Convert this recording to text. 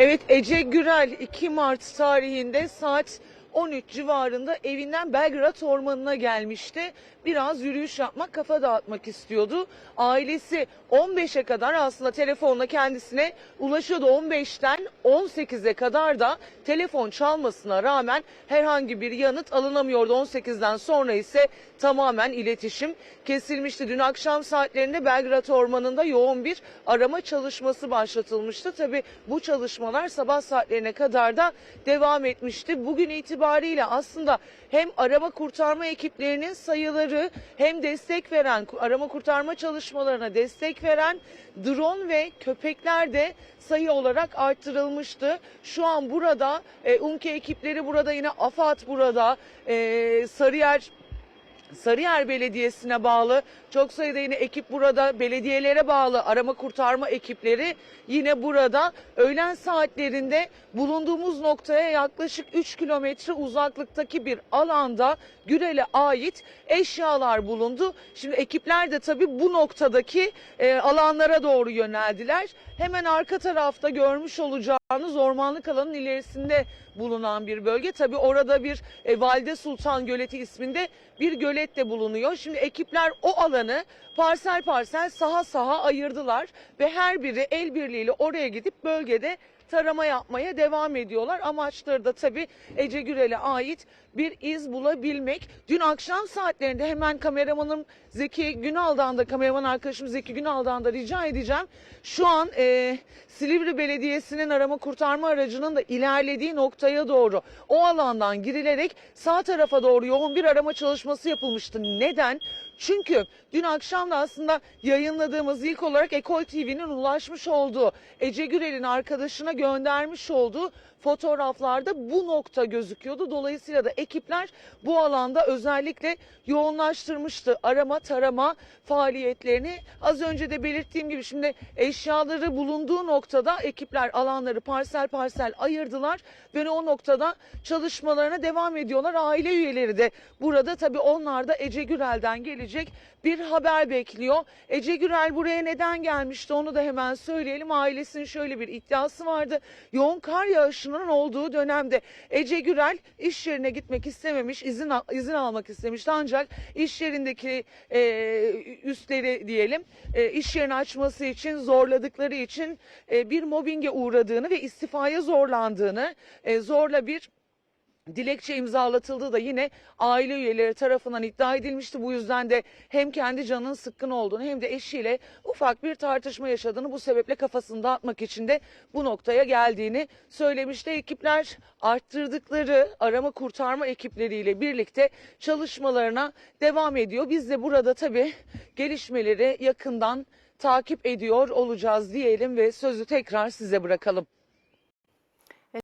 Evet Ece Gürel 2 Mart tarihinde saat 13 civarında evinden Belgrad Ormanı'na gelmişti. Biraz yürüyüş yapmak, kafa dağıtmak istiyordu. Ailesi 15'e kadar aslında telefonla kendisine ulaşıyordu. 15'ten 18'e kadar da telefon çalmasına rağmen herhangi bir yanıt alınamıyordu. 18'den sonra ise tamamen iletişim kesilmişti. Dün akşam saatlerinde Belgrad Ormanı'nda yoğun bir arama çalışması başlatılmıştı. Tabii bu çalışmalar sabah saatlerine kadar da devam etmişti. Bugün itibariyle aslında hem arama kurtarma ekiplerinin sayıları hem destek veren arama kurtarma çalışmalarına destek veren drone ve köpekler de sayı olarak arttırılmıştı. Şu an burada e, UMKE ekipleri burada yine AFAD burada e, Sarıyer Sarıyer Belediyesi'ne bağlı çok sayıda yine ekip burada belediyelere bağlı arama kurtarma ekipleri yine burada öğlen saatlerinde bulunduğumuz noktaya yaklaşık 3 kilometre uzaklıktaki bir alanda Gürel'e ait eşyalar bulundu. Şimdi ekipler de tabii bu noktadaki e, alanlara doğru yöneldiler. Hemen arka tarafta görmüş olacağınız ormanlık alanın ilerisinde bulunan bir bölge. Tabii orada bir e, Valide Sultan Göleti isminde bir gölet de bulunuyor. Şimdi ekipler o alanı parsel parsel saha saha ayırdılar ve her biri el birliğiyle oraya gidip bölgede tarama yapmaya devam ediyorlar. Amaçları da tabii Ece Gürel'e ait bir iz bulabilmek. Dün akşam saatlerinde hemen kameramanım Zeki Günal'dan da kameraman arkadaşım Zeki Günal'dan da rica edeceğim. Şu an e, Silivri Belediyesi'nin arama kurtarma aracının da ilerlediği noktaya doğru o alandan girilerek sağ tarafa doğru yoğun bir arama çalışması yapılmıştı. Neden? Çünkü dün akşam da aslında yayınladığımız ilk olarak Ekol TV'nin ulaşmış olduğu Ece Gürel'in arkadaşına göndermiş olduğu fotoğraflarda bu nokta gözüküyordu. Dolayısıyla da ekipler bu alanda özellikle yoğunlaştırmıştı arama tarama faaliyetlerini. Az önce de belirttiğim gibi şimdi eşyaları bulunduğu noktada ekipler alanları parsel parsel ayırdılar ve o noktada çalışmalarına devam ediyorlar. Aile üyeleri de burada tabii onlar da Ece Gürel'den gelecek bir haber bekliyor. Ece Gürel buraya neden gelmişti onu da hemen söyleyelim. Ailesinin şöyle bir iddiası vardı. Yoğun kar yağışının olduğu dönemde Ece Gürel iş yerine gitmek istememiş, izin izin almak istemişti. Ancak iş yerindeki e, üstleri diyelim e, iş yerini açması için zorladıkları için e, bir mobbinge uğradığını ve istifaya zorlandığını, e, zorla bir dilekçe imzalatıldığı da yine aile üyeleri tarafından iddia edilmişti. Bu yüzden de hem kendi canının sıkkın olduğunu hem de eşiyle ufak bir tartışma yaşadığını bu sebeple kafasını dağıtmak için de bu noktaya geldiğini söylemişti. Ekipler arttırdıkları arama kurtarma ekipleriyle birlikte çalışmalarına devam ediyor. Biz de burada tabii gelişmeleri yakından takip ediyor olacağız diyelim ve sözü tekrar size bırakalım.